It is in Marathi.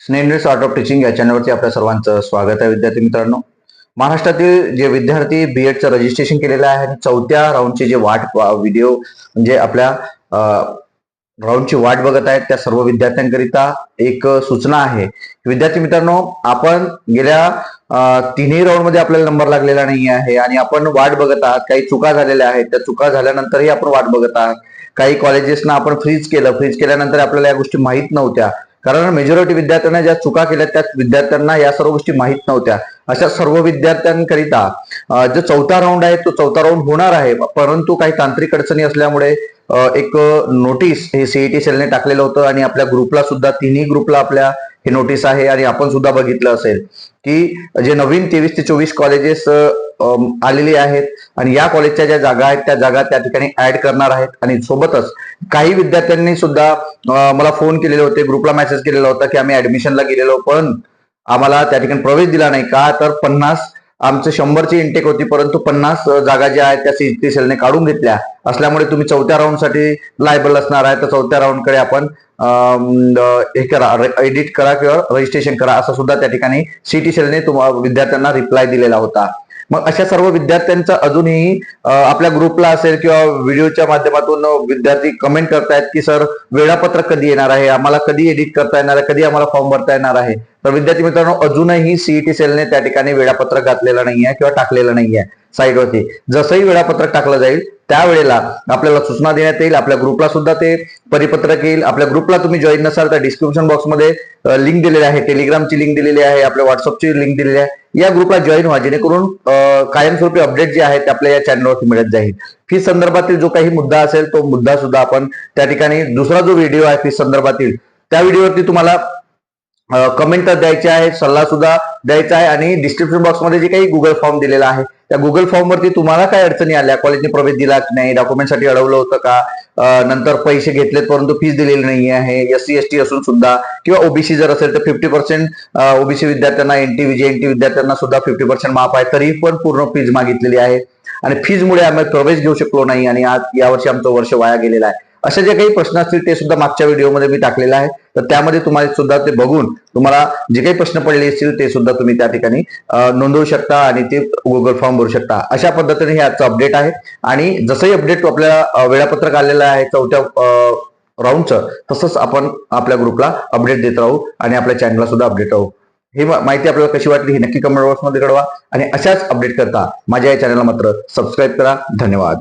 स्नेहनेस आर्ट ऑफ टीचिंग या चॅनलवरती आपल्या सर्वांचं स्वागत आहे विद्यार्थी मित्रांनो. महाराष्ट्रातील जे विद्यार्थी बी एडचं रजिस्ट्रेशन केलेलं आहे आणि चौथ्या राऊंडची जे वाट व्हिडिओ म्हणजे आपल्या राऊंडची वाट बघत आहेत त्या सर्व विद्यार्थ्यांकरिता एक सूचना आहे. विद्यार्थी मित्रांनो आपण गेल्या तिन्ही राऊंडमध्ये आपल्याला नंबर लागलेला नाही आहे आणि आपण वाट बघत आहात काही चुका झालेल्या आहेत त्या चुका झाल्यानंतरही आपण वाट बघत आहात. काही कॉलेजेसना आपण फ्रीज केलं फ्रीज केल्यानंतर आपल्याला या गोष्टी माहीत नव्हत्या. कारण मेजॉरिटी विद्यार्थ्यांना ज्या चुका केल्या त्या विद्यार्थ्यांना या सर्व गोष्टी माहीत नव्हत्या. अशा सर्व विद्यार्थ्यांकरिता जो चौथा राऊंड आहे तो चौथा राऊंड होणार आहे. परंतु काही तांत्रिक अडचणी असल्यामुळे एक नोटीस हे सीईटी सेलने टाकलेलं होतं आणि आपल्या ग्रुपला सुद्धा तिन्ही ग्रुपला आपल्या हे नोटीस आहे आणि आपण सुद्धा बघितलं असेल की जे नवीन तेवीस ते चोवीस कॉलेजेस आलेली आहेत. आणि या कॉलेजच्या ज्या जागा आहेत त्या जागा त्या ठिकाणी ऍड करणार आहेत. आणि सोबतच काही विद्यार्थ्यांनी सुद्धा मला फोन केलेले होते ग्रुपला मेसेज केलेला होता की आम्ही ऍडमिशनला गेलेलो पण आम्हाला त्या ठिकाणी प्रवेश दिला नाही. का? तर पन्नास आमचं शंभरची इंटेक होती परंतु पन्नास जागा ज्या आहेत त्या सीटी सेलने काढून घेतल्या. असल्यामुळे तुम्ही चौथ्या राऊंडसाठी लायबल असणार आहे. तर चौथ्या राऊंडकडे आपण हे करा एडिट करा किंवा रजिस्ट्रेशन करा असं सुद्धा त्या ठिकाणी सीटी सेलने विद्यार्थ्यांना रिप्लाय दिलेला होता. मग अशा सर्व विद्यार्थ्यांचा अजूनही आपल्या ग्रुपला असेल किंवा व्हिडिओच्या माध्यमातून विद्यार्थी कमेंट करतायत की सर वेळापत्रक कधी येणार आहे? आम्हाला कधी एडिट करता येणार आहे? कधी आम्हाला फॉर्म भरता येणार आहे? तर विद्यार्थी मित्रांनो अजूनही सीईटी सेलने त्या ठिकाणी वेळापत्रक घातलेलं नाहीये किंवा टाकलेलं नाहीये. साईटवरती जसंही वेळापत्रक टाकलं जाईल त्यावेळेला आपल्याला सूचना देण्यात येईल आपल्या ग्रुपला सुद्धा ते परिपत्रक येईल. आपल्या ग्रुपला तुम्ही जॉईन नसाल तर डिस्क्रिप्शन बॉक्समध्ये लिंक दिलेली आहे. टेलिग्रामची लिंक दिलेली आहे आपल्या व्हॉट्सअपची लिंक दिलेली आहे. या ग्रुपला जॉईन व्हा जेणेकरून कायमस्वरूपी अपडेट जे आहे ते आपल्या या चॅनलवरती मिळत जाईल. फी संदर्भातील जो काही मुद्दा असेल तो मुद्दा सुद्धा आपण त्या ठिकाणी दुसरा जो व्हिडिओ आहे फी संदर्भातील त्या व्हिडिओवरती तुम्हाला कमेंट द्यायचे आहे सल्ला सुद्धा द्यायचा आहे आणि डिस्क्रिप्शन बॉक्समध्ये जे काही गुगल फॉर्म दिलेला आहे त्या गुगल फॉर्म वरती तुम्हाला काय अडचणी आल्या? कॉलेजने प्रवेश दिला की नाही? डॉक्युमेंटसाठी अडवलं होतं का? नंतर पैसे घेतलेत परंतु फीस दिलेली नाही आहे. एस सी एस टी असून सुद्धा किंवा ओबीसी जर असेल तर फिफ्टी पर्सेंट ओबीसी विद्यार्थ्यांना एनटी विजय विद्यार्थ्यांना सुद्धा फिफ्टी पर्सेंट माफ आहे. तरी पण पूर्ण फीज मागितलेली आहे. आणि फीजमुळे आम्ही प्रवेश घेऊ शकलो नाही आणि आज यावर्षी आमचं वर्ष वाया गेलेलं आहे. असे जे काही प्रश्न असतील ते सुद्धा मागच्या व्हिडिओमध्ये मी टाकलेलं आहे तर त्यामध्ये तुम्हाला सुद्धा ते बघून तुम्हाला जे काही प्रश्न पडले असतील ते सुद्धा तुम्ही त्या ठिकाणी नोंदवू शकता आणि ते गुगल फॉर्म भरू शकता. अशा पद्धतीने हे आजचं अपडेट आहे. आणि जसंही अपडेट आपल्याला वेळापत्रक आलेलं आहे चौथ्या राऊंडचं तसंच आपण आपल्या ग्रुपला अपडेट देत राहू आणि आपल्या चॅनलला सुद्धा अपडेट राहू. ही माहिती आपल्याला कशी वाटली ही नक्की कमेंट बॉक्समध्ये कळवा. आणि अशाच अपडेट करता माझ्या या चॅनलला मात्र सबस्क्राईब करा. धन्यवाद.